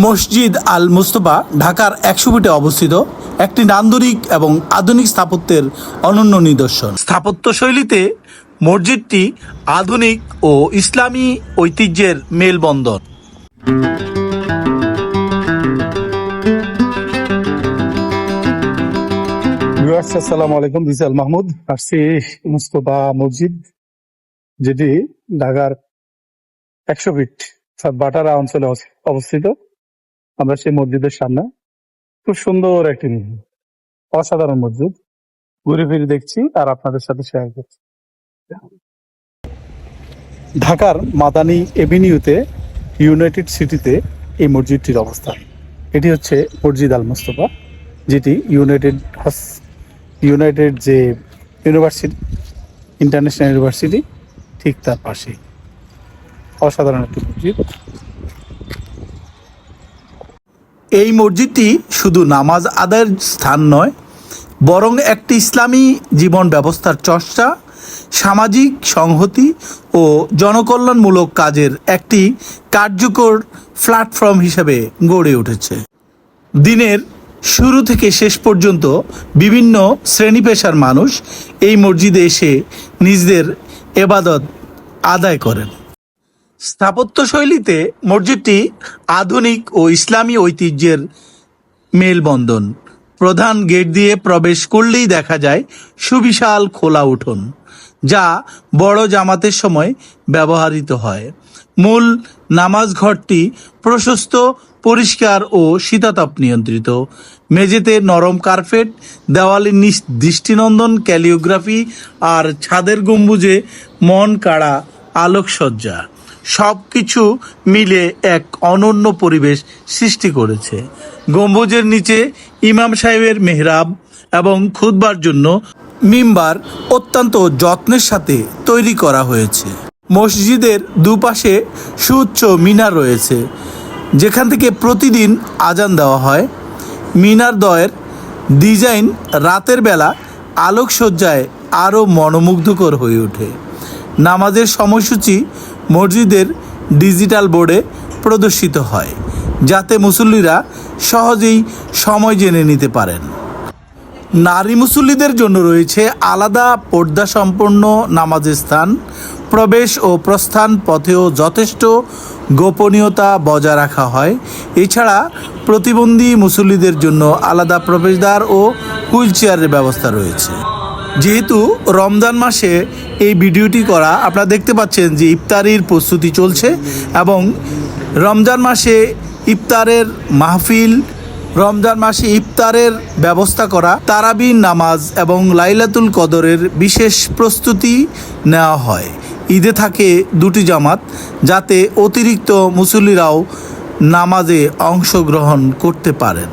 মসজিদ আল মুস্তফা ঢাকার একশো ফিটে অবস্থিত একটি নান্দনিক এবং আধুনিক স্থাপত্যের অনন্য নিদর্শন। স্থাপত্য শৈলীতে মসজিদটি আধুনিক ও ইসলামী ঐতিহ্যের মেলবন্ধন। আসসালামু আলাইকুম দিস আল মাহমুদ। আসছি মুস্তফা মসজিদ যেটি ঢাকার একশো ফিট বাটারা অঞ্চলে অবস- অবস্থিত। আমরা সেই মসজিদের সামনে খুব সুন্দর একটি অসাধারণ মসজিদ। ঘুরে ফিরে দেখছি আর আপনাদের সাথে শেয়ার করছি। ঢাকার মাদানী এভিনিউতে, ইউনাইটেড সিটিতে এই মসজিদটির অবস্থান এটি হচ্ছে মসজিদ আল মুস্তফা, যেটি ইউনাইটেড হস- ইউনাইটেড যে ইউনিভার্সিটি, ইন্টারন্যাশনাল ইউনিভার্সিটি, ঠিক তার পাশেই। অসাধারণ একটি মসজিদ। এই মসজিদটি শুধু নামাজ আদায়ের স্থান নয়, বরং একটি ইসলামী জীবন ব্যবস্থার চর্চা, সামাজিক সংহতি ও জনকল্যাণমূলক কাজের একটি কার্যকর প্ল্যাটফর্ম হিসেবে গড়ে উঠেছে। দিনের শুরু থেকে শেষ পর্যন্ত বিভিন্ন শ্রেণি পেশার মানুষ এই মসজিদে এসে নিজেদের এবাদত আদায় করেন। স্থাপত্য শৈলীতে মসজিদটি আধুনিক ও ইসলামী ঐতিহ্যের মেলবন্ধন। প্রধান গেট দিয়ে প্রবেশ করলেই দেখা যায় সুবিশাল খোলা উঠোন, যা বড় জামাতের সময় ব্যবহৃত হয়। মূল নামাজ ঘরটি প্রশস্ত, পরিষ্কার ও শীতাতাপ নিয়ন্ত্রিত। মেঝেতে নরম কার্পেট, দেওয়ালে দৃষ্টিনন্দন ক্যালিওগ্রাফি আর ছাদের গম্বুজে মন কাড়া আলোকসজ্জা। সব কিছু মিলে এক অনন্য পরিবেশ সৃষ্টি করেছে। গম্বুজের নিচে ইমাম সাহেবের মেহরাব এবং খুদবার জন্য মিম্বার অত্যন্ত যত্নের সাথে তৈরি করা হয়েছে। মসজিদের দুপাশে সুউচ্চ মিনার রয়েছে, যেখান থেকে প্রতিদিন আজান দেওয়া হয়। মিনার দয়ের ডিজাইন রাতের বেলা আলোকসজ্জায় আরও মনোমুগ্ধকর হয়ে ওঠে। নামাজের সময়সূচি মসজিদের ডিজিটাল বোর্ডে প্রদর্শিত হয়, যাতে মুসল্লিরা সহজেই সময় জেনে নিতে পারেন। নারী মুসল্লিদের জন্য রয়েছে আলাদা পর্দা সম্পন্ন নামাজের স্থান, প্রবেশ ও প্রস্থান পথেও যথেষ্ট গোপনীয়তা বজায় রাখা হয়। এছাড়া প্রতিবন্ধী মুসল্লিদের জন্য আলাদা প্রবেশদ্বার ও হুইল চেয়ারের ব্যবস্থা রয়েছে। যেহেতু রমজান মাসে এই ভিডিওটি করা, আপনারা দেখতে পাচ্ছেন যে ইফতারির প্রস্তুতি চলছে এবং রমজান মাসে ইফতারের মাহফিল, রমজান মাসে ইফতারের ব্যবস্থা করা তারাবিন নামাজ এবং লাইলাতুল কদরের বিশেষ প্রস্তুতি নেওয়া হয়। ঈদে থাকে দুটি জামাত যাতে অতিরিক্ত মুসল্লিরাও নামাজে অংশগ্রহণ করতে পারেন।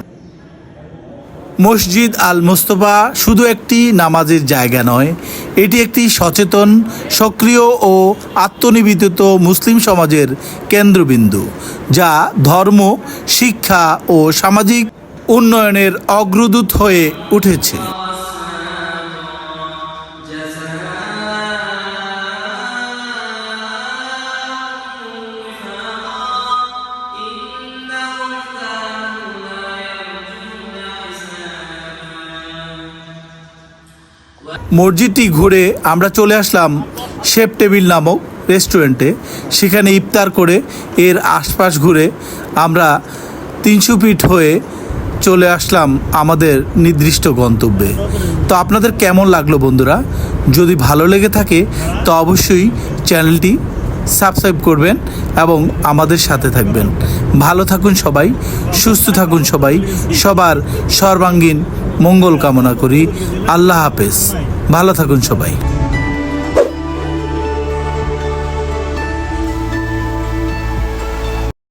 মসজিদ আল মোস্তফা শুধু একটি নামাজের জায়গা নয়, এটি একটি সচেতন, সক্রিয় ও আত্মনিবেদিত মুসলিম সমাজের কেন্দ্রবিন্দু, যা ধর্ম, শিক্ষা ও সামাজিক উন্নয়নের অগ্রদূত হয়ে উঠেছে। মসজিদটি ঘুরে আমরা চলে আসলাম শেপ টেবিল নামক রেস্টুরেন্টে। সেখানে ইফতার করে এর আশপাশ ঘুরে আমরা তিনশো ফিট হয়ে চলে আসলাম আমাদের নির্দিষ্ট গন্তব্যে। তো আপনাদের কেমন লাগল বন্ধুরা? যদি ভালো লেগে থাকে, তো অবশ্যই চ্যানেলটি সাবস্ক্রাইব করবেন এবং আমাদের সাথে থাকবেন। ভালো থাকুন সবাই, সুস্থ থাকুন সবাই। সবার সর্বাঙ্গীন মঙ্গল কামনা করি। আল্লাহ হাফেজ। ভালো থাকুন সবাই।